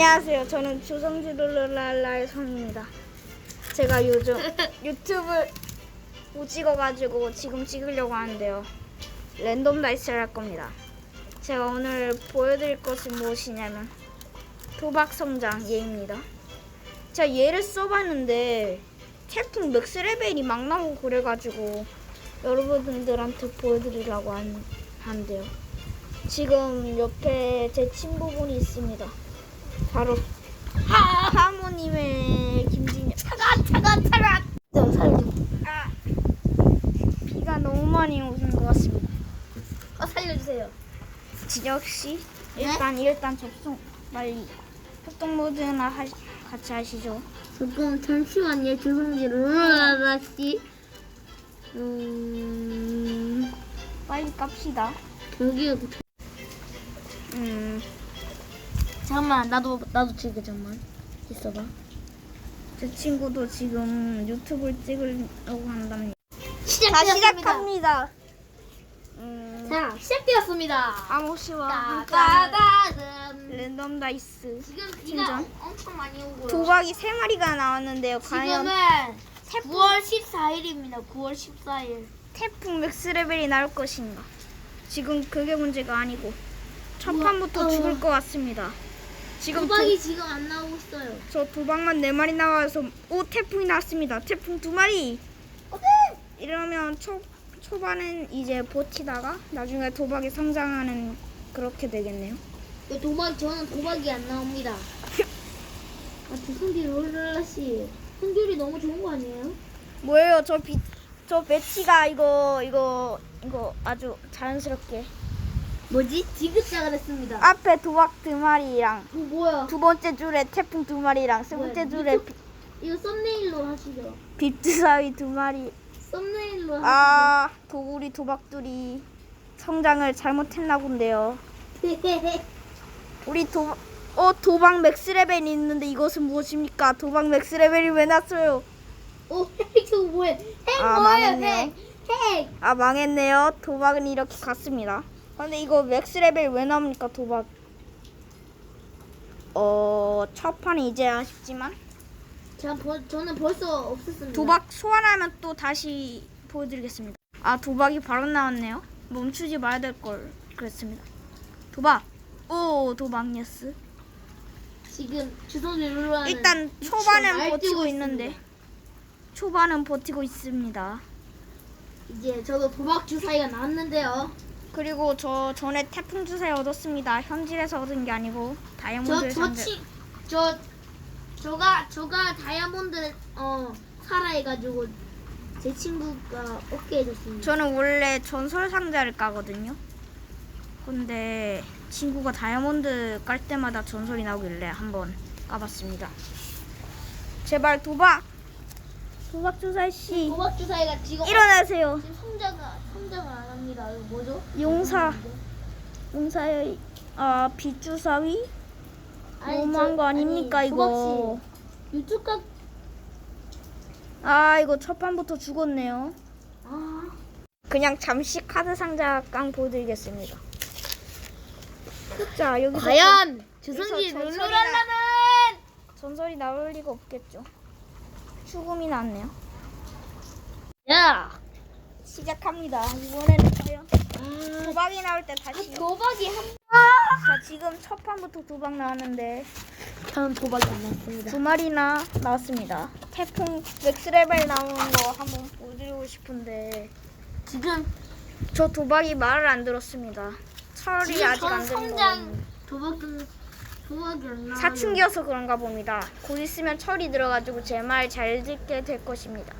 안녕하세요. 저는 조성주르랄라의 성입니다. 제가 요즘 유튜브 못 찍어가지고 지금 찍으려고 하는데요. 랜덤 다이스를 할 겁니다. 제가 오늘 보여드릴 것은 무엇이냐면 도박 성장 얘입니다. 제가 얘를 써봤는데 태풍 맥스 레벨이 막 나오고 그래가지고 여러분들한테 보여드리려고 한, 하는데요. 지금 옆에 제 친구분이 있습니다. 바로 하, 하모님의 김진영. 차가 차가 차가. 좀 살려. 아, 비가 너무 많이 오는 것 같습니다. 어, 살려주세요. 진혁 씨, 일단 일단 접속 빨리 협동 모드나 하, 같이 하시죠. 잠깐 잠시만요. 죄송해요. 룰라라 씨. 음, 빨리 깝시다. 여기 음, 잠깐만 나도 나도 지금 잠깐만 있어봐. 제 친구도 지금 유튜브를 찍으려고 한답니다. 자 시작되었습니다. 시작합니다. 음, 자 시작되었습니다. 아모씨와 따다다단. 랜덤 다이스 지금 비가 팀전 엄청 많이 오고요. 도박이 세 마리가 나왔는데요. 과연 지금은 9월 14일입니다. 9월 14일. 태풍 맥스 레벨이 나올 것인가? 지금 그게 문제가 아니고 첫 우와, 판부터 어. 죽을 것 같습니다. 지금 도박이 지금 안 나오고 있어요. 도, 저 도박만 네 마리 나와서 오 태풍이 나왔습니다. 태풍 두 마리. 이러면 초 초반은 이제 버티다가 나중에 도박이 성장하는 그렇게 되겠네요. 이 도박 저는 도박이 안 나옵니다. 아 조성기 롤라 씨 성질이 너무 좋은 거 아니에요? 뭐예요? 저 비, 저 배치가 이거 이거 이거 아주 자연스럽게 뭐지? 지긋자가 됐습니다. 앞에 도박 두 마리랑 그 뭐야? 두 번째 줄에 태풍 두 마리랑 세 뭐야, 번째 줄에 유튜브- 이거 썸네일로 하시죠. 빅두사위 두 마리. 썸네일로 하시죠. 아 도구리 도박들이 성장을 잘못했나 본데요. 우리 도, 어 도박 맥스 레벨이 있는데 이것은 무엇입니까? 도박 맥스 레벨이 왜 났어요? 오, 핵 저거 뭐야? 핵 아, 뭐예요? 망했네요. 핵, 핵. 아 망했네요. 도박은 이렇게 갔습니다. 근데 이거 맥스 레벨 왜 나옵니까 도박? 어 첫 판은 이제 아쉽지만 저, 벌, 저는 벌써 없었습니다. 도박 소환하면 또 다시 보여드리겠습니다. 아 도박이 바로 나왔네요. 멈추지 말아야 될 걸 그랬습니다. 도박. 오 도박 예스. 지금 주성기 룰라는 일단 초반은 버티고 있습니다. 있는데 초반은 버티고 있습니다. 이제 저도 도박 주사위가 나왔는데요. 그리고 저 전에 태풍 주사위 얻었습니다. 현질에서 얻은 게 아니고 다이아몬드 상자. 저저치저 저가 저가 다이아몬드 어 살아해가지고 제 친구가 얻게 해줬습니다. 저는 원래 전설 상자를 까거든요. 근데 친구가 다이아몬드 깔 때마다 전설이 나오길래 한번 까봤습니다. 제발 도박! 도박 주사위 씨 도박 주사위가 지금 일어나세요. 지금 성장을 안 합니다. 이거 뭐죠? 용사 용사의 아 빗주사위 너무한 거 아닙니까 이거? 유튜브 각 아 이거 첫 판부터 죽었네요. 아, 그냥 잠시 카드 상자 깡 보여드리겠습니다. 자 여기서 과연 주성기 주성기 룰루랄라는 룰루랄라는 전설이 나올 리가 없겠죠. 죽음이 났네요. 야 시작합니다. 이번에는 과연 도박이 나올 때 다시. 도박이 한 자 지금 첫 판부터 도박 나왔는데 저는 도박이 안 났습니다. 두 마리나 나왔습니다. 태풍 맥스 레벨 나오는 거 한번 보여드리고 싶은데 지금 저 도박이 말을 안 들었습니다. 철이 지금 아직 전안된 성장 거. 도박은 도박이 안 나. 사춘기여서 그런가 봅니다. 곧 있으면 철이 들어가지고 제 말 잘 듣게 될 것입니다.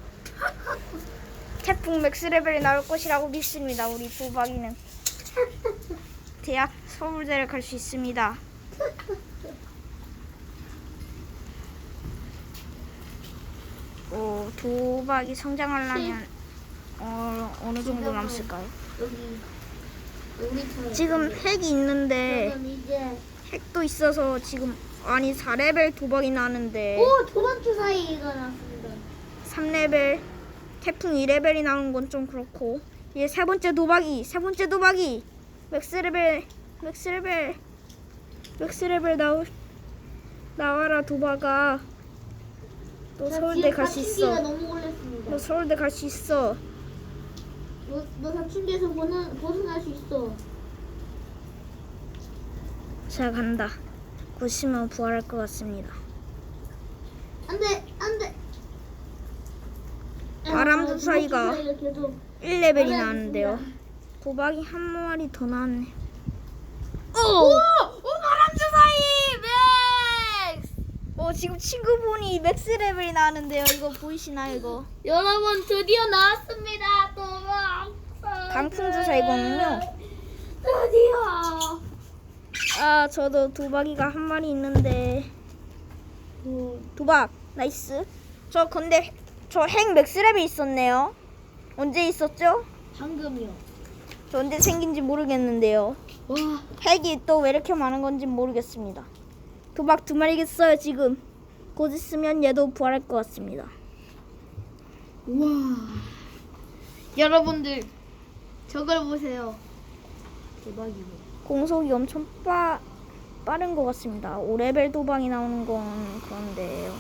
태풍 맥스 레벨이 나올 것이라고 믿습니다. 우리 도박이는 대학 서울대를 갈 수 있습니다. 오, 도박이 성장하려면 어, 어느 정도 남았을까요? 우리 지금 핵이 있는데 핵도 있어서 지금 아니 4레벨 도박이 나는데 오 도박 주사위가 나왔습니다. 3레벨 태풍 2레벨이 나오는 건 좀 그렇고 이제 세 번째 도박이 세 번째 도박이 맥스 레벨 맥스 레벨 맥스 레벨 나올 힘내라 도박아. 너 서울대 갈 수 있어. 너무 걸렸습니다. 너 서울대 갈 수 있어. 너, 너 사춘기에서 벗어, 벗어날 수 있어. 자 간다. 곧 있으면 부활할 것 같습니다. 안 돼, 안 돼. 주사위가 주사위가 계속 1레벨이 날아다니고 나왔는데요. 있습니다. 도박이 한 마리 더 나왔네. 오! 오! 오, 바람 주사위! 맥스! 어 지금 친구분이 맥스 레벨이 나왔는데요. 이거 보이시나요 이거? 여러분, 드디어 나왔습니다. 도박. 강풍 주사위거든요. 드디어. 아 저도 도박이가 한 마리 있는데 오, 도박 나이스. 저 근데 저 핵 맥스 레벨 있었네요. 언제 있었죠? 방금이요. 저 언제 생긴지 모르겠는데요. 와. 핵이 또 왜 이렇게 많은 건지 모르겠습니다. 도박 두 마리겠어요 지금. 곧 있으면 얘도 부활할 것 같습니다. 와. 여러분들, 저걸 보세요. 대박이고. 공속이 엄청 빠, 빠른 것 같습니다. 5레벨 도박이 나오는 건 그런데요.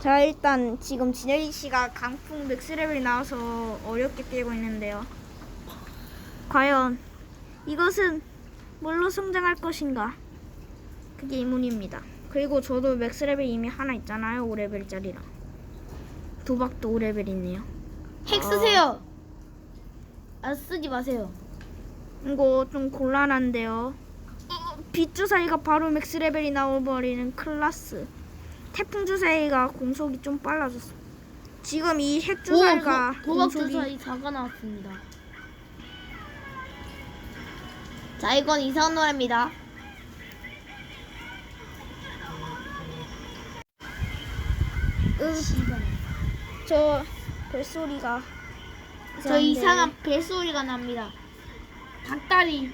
자 일단 지금 진열이 씨가 강풍 맥스 레벨이 나와서 어렵게 깨고 있는데요. 과연 이것은 뭘로 성장할 것인가? 그게 의문입니다. 그리고 저도 맥스 레벨 이미 하나 있잖아요. 5레벨짜리랑. 도박도 5레벨 있네요. 핵 쓰세요. 아, 쓰지 마세요. 이거 좀 곤란한데요. 어, 빛 주사위가 바로 맥스 레벨이 나와버리는 클라스. 태풍 주사위가 공속이 좀 빨라졌어. 지금 이 핵 주사위가 도, 도박 공속이 주사위 4가 나왔습니다. 자, 이건 이상한 노래입니다. 으, 저 벨소리가 저 이상한데. 이상한 벨소리가 납니다. 닭다리.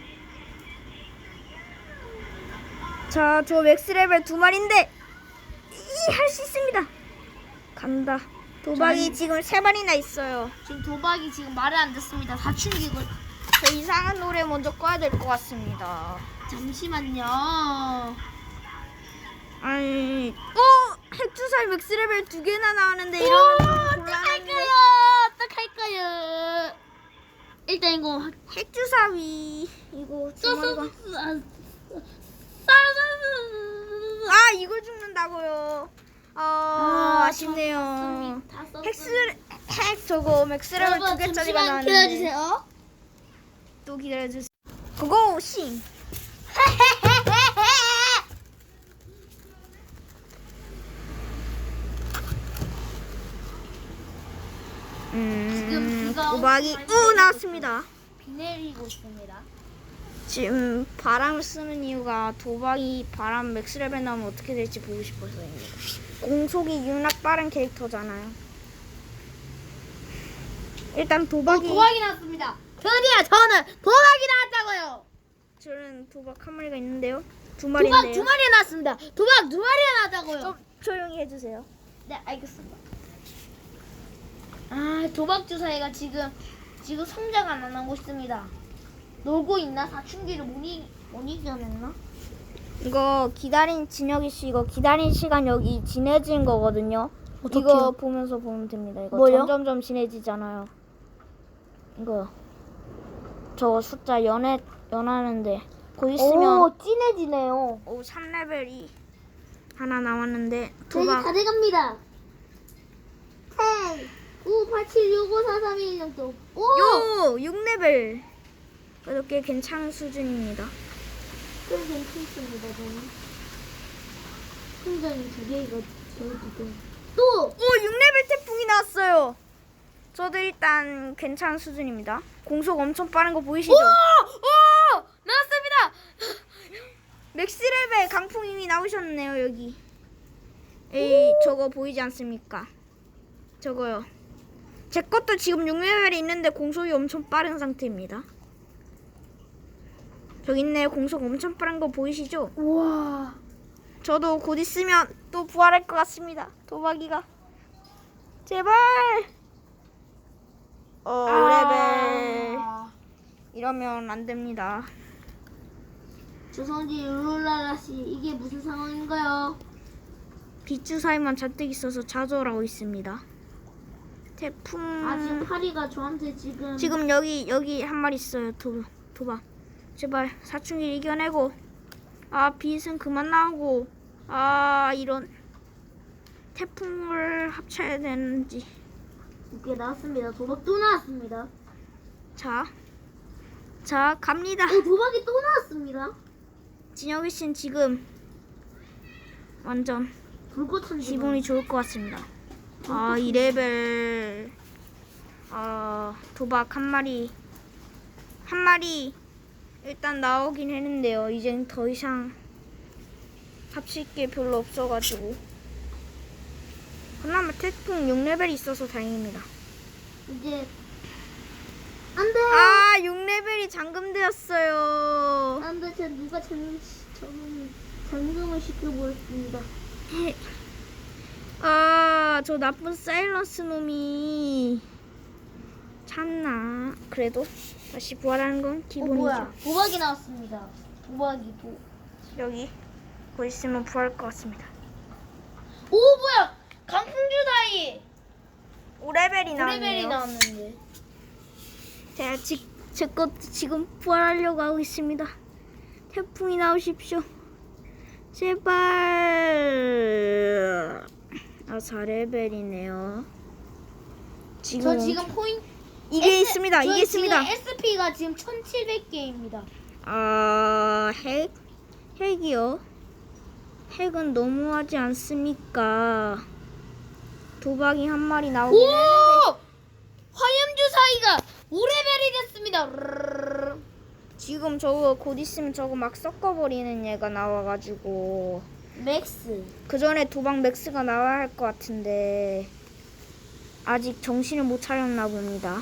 자, 저 맥스 레벨 두 마리인데 할 수 있습니다. 간다. 도박이 전- 지금 세 마리나 있어요. 지금 도박이 지금 말을 안 듣습니다. 사춘기고. 저 이상한 노래 먼저 꺼야 될 것 같습니다. 잠시만요. 아니, 어, 핵주사위 맥스 레벨 두 개나 나오는데 이러면 좀 곤란한데. 어떡할까요? 어떡할까요? 일단 이거 핵주사위 이거 두 써서 마리가. 싸서 아, 이걸 죽는다고요. 어, 아쉽네요. 다 썼습니다. 핵스 핵 저거 맥스 레벨 두 여러분 개짜리가 잠시만 나왔는데. 기다려주세요. 또 기다려주세요. 그거 싱. 음, 지금 비가 엄청 많이 우 나왔습니다. 비 내리고 있습니다. 지금 바람을 쓰는 이유가 도박이 바람 맥스 레벨 나오면 어떻게 될지 보고 싶어서입니다. 공속이 육락 빠른 캐릭터잖아요. 일단 도박이 어, 도박이 나왔습니다. 드디어 저는 도박이 나왔다고요. 저는 도박 한 마리가 있는데요. 두 도박 마리인데요. 두 마리 나왔습니다. 도박 두 마리 나왔다고요. 좀 조용히 해주세요. 네 알겠습니다. 아 도박 주사위가 지금 지금 성장 안 하고 있습니다. 놀고 있나 사춘기를 못, 이, 못 이겨냈나? 이거 기다린 진혁이 씨 이거 기다린 시간 여기 진해진 거거든요. 이거 어떡해요? 보면서 보면 됩니다. 이거 뭐요? 점점점 진해지잖아요. 이거 저 숫자 연해 연하는데 곧 있으면 오 진해지네요. 오 3레벨이 하나 나왔는데 저 이제 도박 다 돼갑니다. 10, 9, 8, 7, 6, 5, 4, 3, 2, 1, 0, 또. 오! 요 6레벨 그래도 꽤 괜찮은 수준입니다. 좀 괜찮습니다, 저는. 굉장히 두 개가 저기도. 또! 오 6레벨 태풍이 나왔어요. 저도 일단 괜찮은 수준입니다. 공속 엄청 빠른 거 보이시죠? 오! 나왔습니다! 맥스 레벨 강풍님이 나오셨네요 여기. 에이 저거 보이지 않습니까? 저거요. 제 것도 지금 6레벨이 있는데 공속이 엄청 빠른 상태입니다. 저기 있네요. 공속 엄청 빠른 거 보이시죠? 우와. 저도 곧 있으면 또 부활할 것 같습니다. 도박이가. 제발. 어, 5레벨. 아. 이러면 안 됩니다. 조선지 룰라라 씨 이게 무슨 상황인가요? 빗주사위만 잔뜩 있어서 좌절하고 있습니다. 태풍. 아 지금 파리가 저한테 지금 지금 여기 여기 한 마리 있어요. 도 도박. 제발 사춘기 이겨내고. 아 빛은 그만 나오고. 아 이런 태풍을 합쳐야 되는지. 이게 나왔습니다. 도박 또 나왔습니다. 자, 자 갑니다. 어 도박이 또 나왔습니다. 진혁이 씨는 지금 완전 불꽃 한 기분이 좋을 것 같습니다. 아, 이 레벨 아, 도박 한 마리 한 마리 일단 나오긴 했는데요. 이젠 더 이상 합칠 게 별로 없어가지고 그나마 태풍 6레벨이 있어서 다행입니다. 이제 안 돼 아, 6레벨이 잠금되었어요. 안 돼 제 누가 잠잠 잠금을 시켜버렸습니다. 아, 저 나쁜 사일런스 놈이 참나. 그래도 다시 부활하는 건 어 기본이죠. 뭐야 도박이 나왔습니다. 도박이 도. 여기 곧 있으면 부활할 것 같습니다. 오 뭐야 강풍주 다이 5레벨이 레벨이 나왔는데. 제가 지, 제 것도 지금 부활하려고 하고 있습니다. 태풍이 나오십시오. 제발. 아, 4레벨이네요. 지금 저 지금 포인 이게 있습니다. 이게 있습니다. SP가 지금 1,700개입니다. 아, 핵? 핵이요? 핵은 너무하지 않습니까? 도박이 한 마리 나오긴 오! 했는데 화염주사위가 5레벨이 됐습니다. 르르르르. 지금 저거 곧 있으면 저거 막 섞어버리는 얘가 나와가지고 맥스. 그 전에 도박 맥스가 나와야 할 것 같은데 아직 정신을 못 차렸나 봅니다.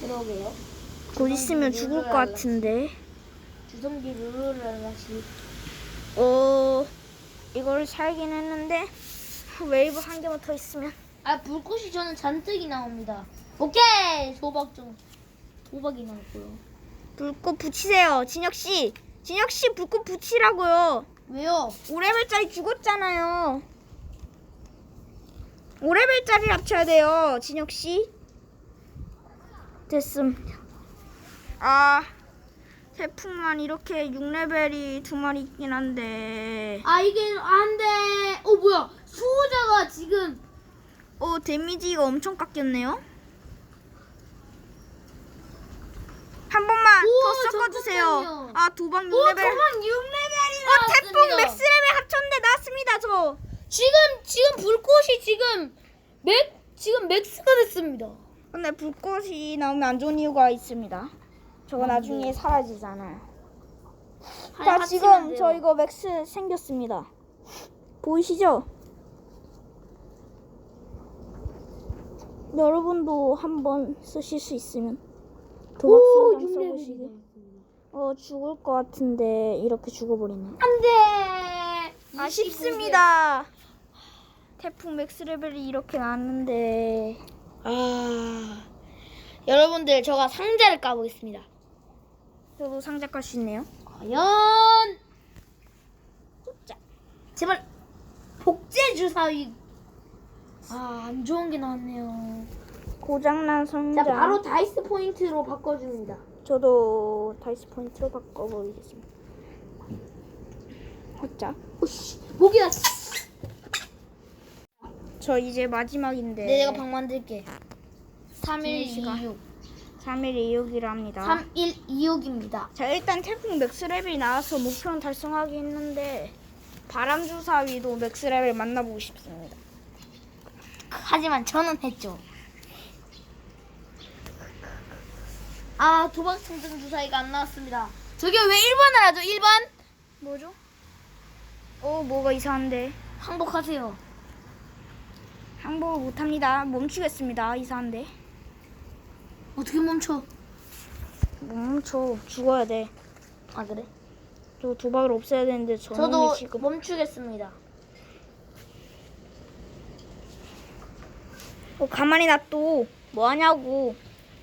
그러게요. 곧 있으면 죽을 것 같은데 주성기 르르라라시. 어 이걸 살긴 했는데 웨이브 한 개만 더 있으면 아 불꽃이 저는 잔뜩이 나옵니다. 오케이 도박 좀 도박이 나왔고요. 불꽃 붙이세요, 진혁 씨. 진혁 씨 불꽃 붙이라고요. 왜요? 5레벨짜리 죽었잖아요. 5레벨짜리 합쳐야 돼요, 진혁 씨. 됐습니다. 아, 태풍만 이렇게 6레벨이 두 마리 있긴 한데. 아 이게 안돼. 어 뭐야? 수호자가 지금 어, 데미지가 엄청 깎였네요. 한 번만 우와, 더 섞어주세요. 잠깐만요. 아, 오 6레벨. 도박 6레벨이 어, 태풍 나왔습니다. 맥스 레벨 합쳤는데 나왔습니다, 저. 지금 지금 불꽃이 지금 맥 지금 맥스가 됐습니다. 근데 불꽃이 나오면 안 좋은 이유가 있습니다. 저거 나중에 사라지잖아요. 자, 지금 저 이거 맥스 생겼습니다. 보이시죠? 여러분도 한번 쓰실 수 있으면 도박 성장 써보시게. 어 죽을 것 같은데 이렇게 죽어버리네. 안돼. 아쉽습니다. 태풍 맥스 레벨이 이렇게 나왔는데 아 여러분들 저가 상자를 까보겠습니다. 저도 상자 깔 수 있네요. 과연 자 제발 복제 주사위 아안 좋은 게 나왔네요. 고장난 상자. 자 바로 다이스 포인트로 바꿔줍니다. 저도 다이스 포인트로 바꿔버리겠습니다. 자, 오씨 목이야. 저 이제 마지막인데. 네 내가 방 만들게. 지민 씨가. 3126 3일 2호기를 합니다. 3126입니다. 자, 일단 태풍 맥스 레벨이 나와서 목표는 달성하긴 했는데 바람주사위도 맥스 레벨 만나보고 싶습니다. 하지만 저는 했죠. 아 도박 청정 주사위가 안 나왔습니다. 저게 왜 1번을 하죠? 1번? 뭐죠? 어, 뭐가 이상한데. 항복하세요. 항복을 못합니다. 멈추겠습니다. 이상한데. 어떻게 멈춰? 못 멈춰. 죽어야 돼. 아 그래? 저 도박을 없애야 되는데 저 저도 지금 멈추겠습니다. 어, 가만히 놔둬. 뭐 하냐고.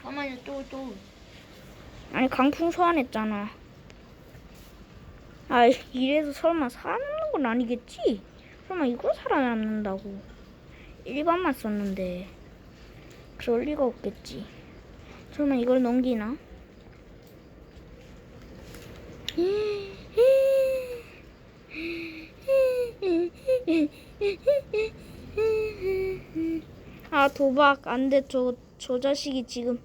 가만히 또 또. 아니 강풍 소환했잖아. 아 이래서 설마 살아남는 건 아니겠지? 설마 이거 살아남는다고 일반만 썼는데 그럴 리가 없겠지. 설마 이걸 넘기나? 아 도박 안돼 저 저 자식이 지금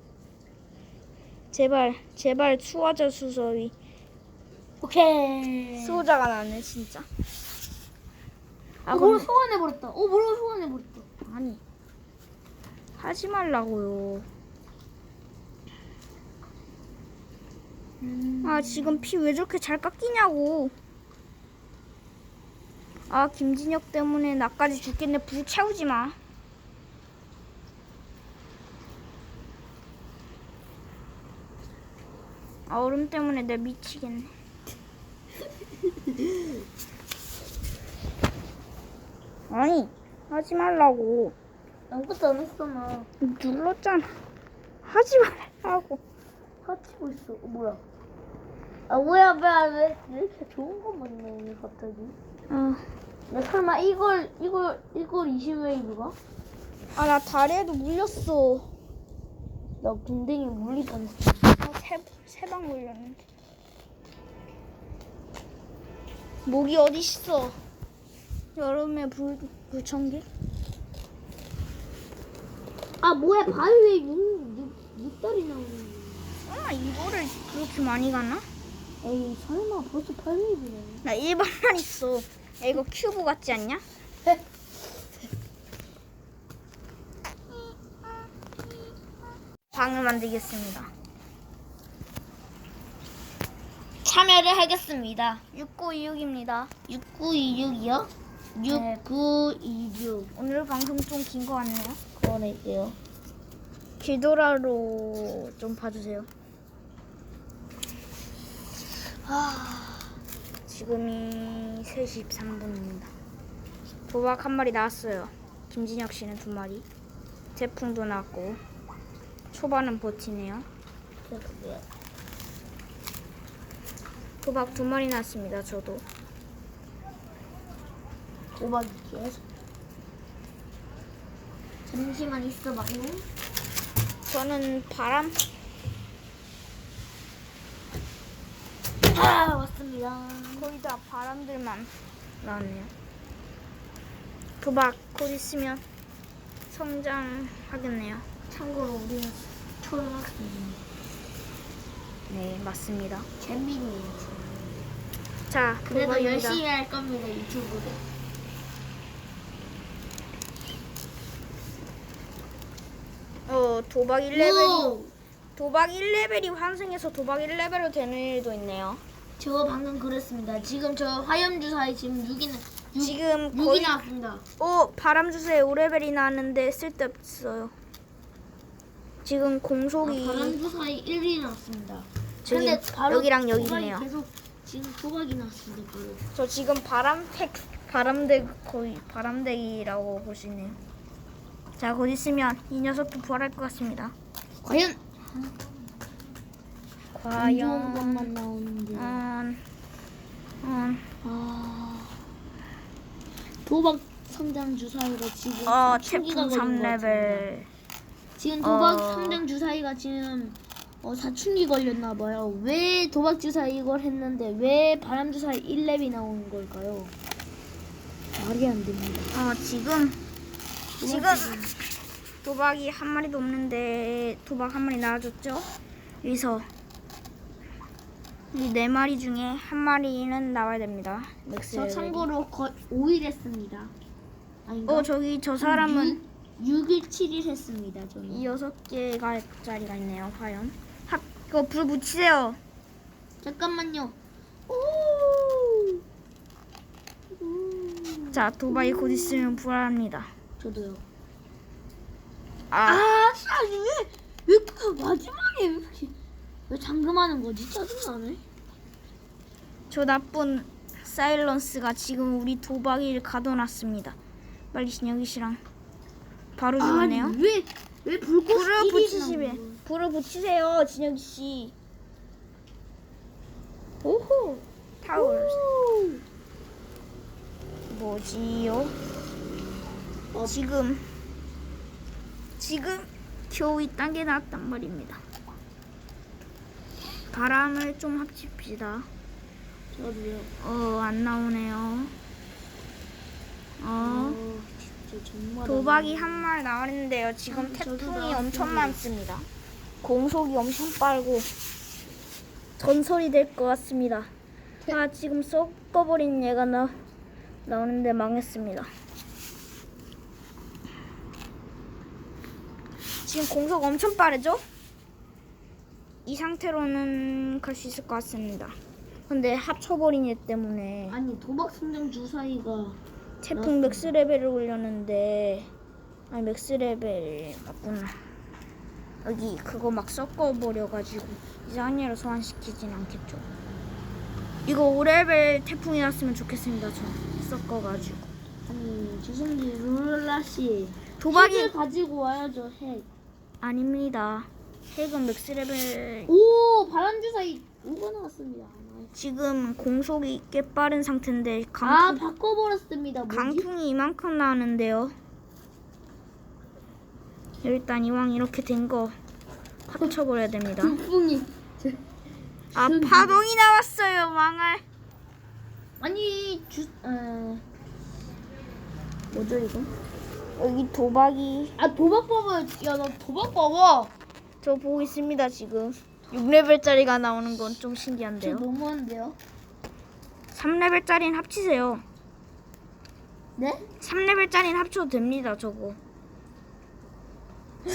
제발 제발 수화자 수서위 오케이. 수호자가 나네 진짜. 아, 아뭘 근데 소환해버렸다. 어, 뭘 소환해버렸다. 아니 하지 말라고요. 음. 아 지금 피 왜 저렇게 잘 깎이냐고. 아 김진혁 때문에 나까지 죽겠네. 불 채우지 마. 아 얼음 때문에 내 미치겠네. 아니 하지 말라고. 아무것도 안 했어, 나. 눌렀잖아. 하지 말라고. 하치고 있어. 어, 뭐야. 아, 뭐야, 뭐야, 왜, 왜 이렇게 좋은 것만 나오니, 갑자기? 아. 야, 설마 이걸, 이걸, 이걸 20웨이브가? 아 나 다리에도 물렸어. 나 궁뎅이 물리 뻔했어. 세방 물렸는데. 목이 어디 있어? 여름에 불 불청기? 아, 뭐야, 바위에 육, 육, 육달이 나오는 설마 이거를 그렇게 많이 가나? 에이, 설마 벌써 8웨이브네. 나 일반만 있어. 야, 이거 큐브 같지 않냐? 방을 만들겠습니다. 참여를 하겠습니다. 6926입니다. 6926이요? 네. 6926. 오늘 방송 좀 긴 거 같네요. 그거낼게요. 길도라로 좀 봐주세요. 아, 지금이 3시 13분입니다. 도박 한 마리 나왔어요. 김진혁 씨는 두 마리. 태풍도 나왔고 초반은 버티네요. 도박 두 마리 나왔습니다. 저도. 도박이 계속. 잠시만 있어봐요. 저는 바람 아, 왔습니다. 거의 다 바람들만 나왔네요. 도박 곧 있으면 성장하겠네요. 참고로 우리는 초등학생입니다. 네 맞습니다. 재민이에요. 자 그래도 도박입니다. 열심히 할 겁니다, 유튜브를. 어 도박 1레벨이 오! 도박 1레벨이 환승해서 도박 1레벨로 되는 일도 있네요. 저 방금 그랬습니다. 지금 저 화염 주사에 지금 6이, 나, 지금 6이 거의 나왔습니다. 오 바람 주사에 5레벨이 나왔는데 쓸데없어요. 지금 아, 공속이 바람 주사에 1이 나왔습니다. 저기 여기랑 여기 도박이 있네요. 계속 지금 도박이 나왔습니다. 바로. 저 지금 바람팩 바람대 거의 바람대기라고 볼 수 있네요. 자 곧 있으면 이 녀석도 부활할 것 같습니다. 과연 과연 것만 나오는데. 음, 음, 아 도박 성장 주사위가 지금 어 사춘기가 태풍 걸린 것 같습니다. 3레벨 지금 도박 어. 성장 주사위가 지금 어, 사춘기 걸렸나 봐요. 왜 도박 주사위 이걸 했는데 왜 바람 주사위 1렙이 나오는 걸까요? 말이 안 됩니다. 어 지금 지금 도박이 한 마리도 없는데 도박 한 마리 나와줬죠? 여기서 이 네 마리 중에 한 마리는 나와야 됩니다. 맥스. 저 참고로 거의 5일 했습니다. 아닌가? 어 저기 저 사람은 6, 일 7일 했습니다. 저는. 이 여섯 개가 짜리가 있네요. 과연. 학 이거 불 붙이세요. 잠깐만요. 오! 오. 자 도박이 곧 있으면 불안합니다. 저도요. 아, 아, 진짜 왜, 왜그 마지막에 왜 이렇게 왜 잠금하는 거지? 짜증나네. 저 나쁜 사일런스가 지금 우리 도박이를 가둬놨습니다. 빨리 진혁이 씨랑 바로 죽었네요. 아니 왜왜 불꽃 불을 붙이시면 불을 붙이세요, 진혁이 씨. 오호. 타올. 뭐지요? 어, 지금 지금 겨우 이딴 게 나왔단 말입니다. 바람을 좀 합칩시다. 저도요. 어, 안 나오네요. 어, 어, 진짜 정말. 도박이 안한 마리 나왔는데요. 지금 음, 저도 태풍이. 엄청 많습니다. 공속이 엄청 빠르고 전설이 될 것 같습니다. 아, 지금 썩어버린 얘가 나, 나오는데 망했습니다. 지금 공속 엄청 빠르죠? 이 상태로는 갈 수 있을 것 같습니다. 근데 합쳐버린 얘 때문에 아니 도박 선정 주사위가 태풍 맥스 레벨을 올렸는데 아니 맥스 레벨 맞구나 여기 그거 막 섞어버려가지고 이상한 예로 소환시키진 않겠죠 이거 5레벨 태풍이 났으면 좋겠습니다 저 섞어가지고 아니 죄송한데 룰라 씨 도박이 핵을 가지고 와야죠 핵. 아닙니다 핵은 맥스 레벨 오 바람 주사위 5가 나왔습니다. 지금 공속이 꽤 빠른 상태인데 아 강풍, 바꿔버렸습니다. 뭐지? 강풍이 이만큼 나는데요 일단 이왕 이렇게 된 거 합쳐버려야 됩니다 강풍이. 아 무슨 파동이 나왔어요 망할 아니 주 어. 뭐죠 이거? 여기 도박이 아 도박 봐봐. 야나 도박 봐봐. 저 보고 있습니다 지금 6레벨짜리가 나오는 건 좀 저 신기한데요 너무한데요? 3레벨짜리는 합치세요 네? 3레벨짜리는 합쳐도 됩니다 저거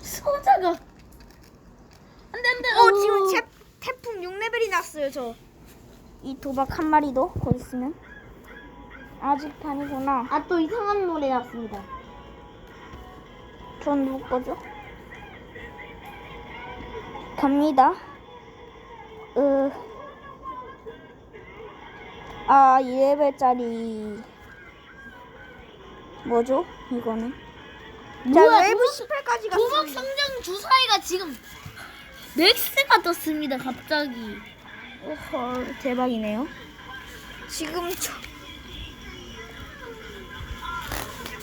소자가 안돼 안돼. 어 지금 태, 태풍 6레벨이 났어요 저 이 도박 한 마리도 거기 있으면 아직 반이구나 아 또 이상한 노래 났습니다. 전 누구 거죠? 갑니다. 으. 아, 2레벨짜리. 뭐죠? 이거는. 자, 뭐야, 웨이브 도박- 18까지 도박 갔습니다. 성장 주사위가 지금 맥스가 떴습니다. 갑자기. 오헐, 대박이네요. 지금 저.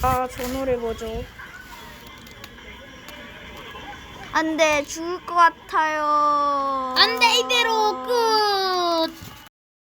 아, 저 노래 뭐죠? 안 돼, 죽을 것 같아요. 안 돼 이대로 끝.